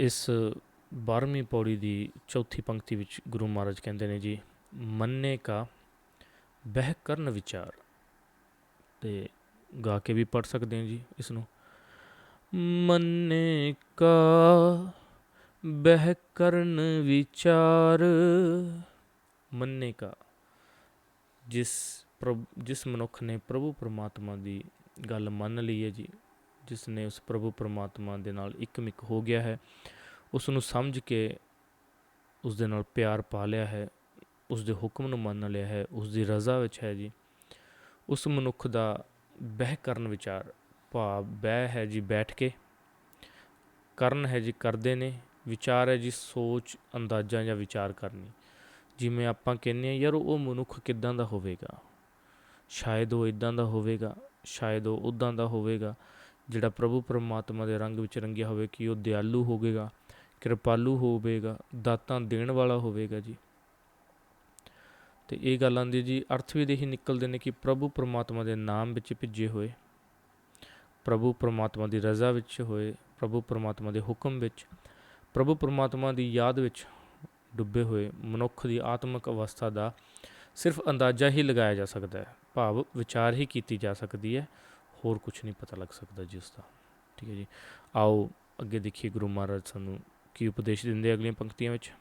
ਇਸ 12ਵੀਂ ਪੌੜੀ ਦੀ ਚੌਥੀ ਪੰਕਤੀ ਵਿੱਚ ਗੁਰੂ ਮਹਾਰਾਜ ਕਹਿੰਦੇ ਨੇ ਜੀ, ਮੰਨੇ ਕਾ, ਬਹਿ ਕਰਨ ਵਿਚਾਰ। ਤੇ ਗਾ ਕੇ ਵੀ ਪੜ ਸਕਦੇ ਹਾਂ ਜੀ ਇਸ ਨੂੰ ਮੰਨੇ ਕਾ, ਬਹਿ ਕਰਨ ਵਿਚਾਰ। ਮੰਨੇ ਕਾ, ਜਿਸ ਪ੍ਰਭ, ਜਿਸ ਮਨੁੱਖ ਨੇ ਪ੍ਰਭੂ ਪਰਮਾਤਮਾ ਦੀ ਗੱਲ ਮੰਨ ਲਈ ਹੈ ਜੀ। ਜਿਸ ਨੇ ਉਸ ਪ੍ਰਭੂ ਪਰਮਾਤਮਾ ਦੇ ਨਾਲ ਇੱਕਮਿਕ ਹੋ ਗਿਆ ਹੈ ਉਸ ਨੂੰ ਸਮਝ ਕੇ ਉਸ ਦੇ ਨਾਲ ਪਿਆਰ ਪਾ ਲਿਆ ਹੈ, ਉਸ ਦੇ ਹੁਕਮ ਨੂੰ ਮੰਨ ਲਿਆ ਹੈ, ਉਸ ਦੀ ਰਜ਼ਾ ਵਿੱਚ ਹੈ ਜੀ। ਉਸ ਮਨੁੱਖ ਦਾ ਬਹਿ ਕਰਨ ਵਿਚਾਰ, ਭਾਵ ਬਹਿ ਹੈ ਜੀ ਬੈਠ ਕੇ, ਕਰਨ ਹੈ ਜੀ ਕਰਦੇ ਨੇ, ਵਿਚਾਰ ਹੈ ਜੀ ਸੋਚ, ਅੰਦਾਜ਼ਾ ਜਾਂ ਵਿਚਾਰ ਕਰਨੀ। ਜਿਵੇਂ ਆਪਾਂ ਕਹਿੰਦੇ ਆ ਯਾਰ ਉਹ ਮਨੁੱਖ ਕਿੱਦਾਂ ਦਾ ਹੋਵੇਗਾ? ਸ਼ਾਇਦ ਉਹ ਇਦਾਂ ਦਾ ਹੋਵੇਗਾ, ਸ਼ਾਇਦ ਉਹ ਉਦਾਂ ਦਾ ਹੋਵੇਗਾ। ਜਿਹੜਾ ਪ੍ਰਭੂ ਪਰਮਾਤਮਾ ਦੇ ਰੰਗ ਵਿੱਚ ਰੰਗਿਆ ਹੋਵੇ ਕਿ ਉਹ ਦਿਆਲੂ ਹੋਵੇਗਾ, ਕਿਰਪਾਲੂ ਹੋਵੇਗਾ, ਦਾਤਾਂ ਦੇਣ ਵਾਲਾ ਹੋਵੇਗਾ ਜੀ। ਤੇ ਇਹ ਗੱਲਾਂ ਦੀ ਜੀ, ਅਰਥ ਵੀ ਇਹੀ ਨਿਕਲਦੇ ਨੇ ਕਿ ਪ੍ਰਭੂ ਪਰਮਾਤਮਾ ਦੇ ਨਾਮ ਵਿੱਚ ਭਿੱਜੇ ਹੋਏ, ਪ੍ਰਭੂ ਪਰਮਾਤਮਾ ਦੀ ਰਜ਼ਾ ਵਿੱਚ ਹੋਏ, ਪ੍ਰਭੂ ਪਰਮਾਤਮਾ ਦੇ ਹੁਕਮ ਵਿੱਚ, ਪ੍ਰਭੂ ਪਰਮਾਤਮਾ ਦੀ ਯਾਦ ਵਿੱਚ ਡੁੱਬੇ ਹੋਏ ਮਨੁੱਖ ਦੀ ਆਤਮਿਕ ਅਵਸਥਾ ਦਾ ਸਿਰਫ ਅੰਦਾਜ਼ਾ ਹੀ ਲਗਾਇਆ ਜਾ ਸਕਦਾ ਹੈ, ਭਾਵ ਵਿਚਾਰ ਹੀ ਕੀਤੀ ਜਾ ਸਕਦੀ ਹੈ। ਹੋਰ ਕੁਝ ਨਹੀਂ ਪਤਾ ਲੱਗ ਸਕਦਾ ਜੀ ਉਸ ਦਾ। ਠੀਕ ਹੈ ਜੀ। ਆਓ ਅੱਗੇ ਦੇਖੀਏ ਗੁਰੂ ਮਹਾਰਾਜ ਸਾਨੂੰ ਕੀ ਉਪਦੇਸ਼ ਦਿੰਦੇ ਅਗਲੀਆਂ ਪੰਕਤੀਆਂ ਵਿੱਚ।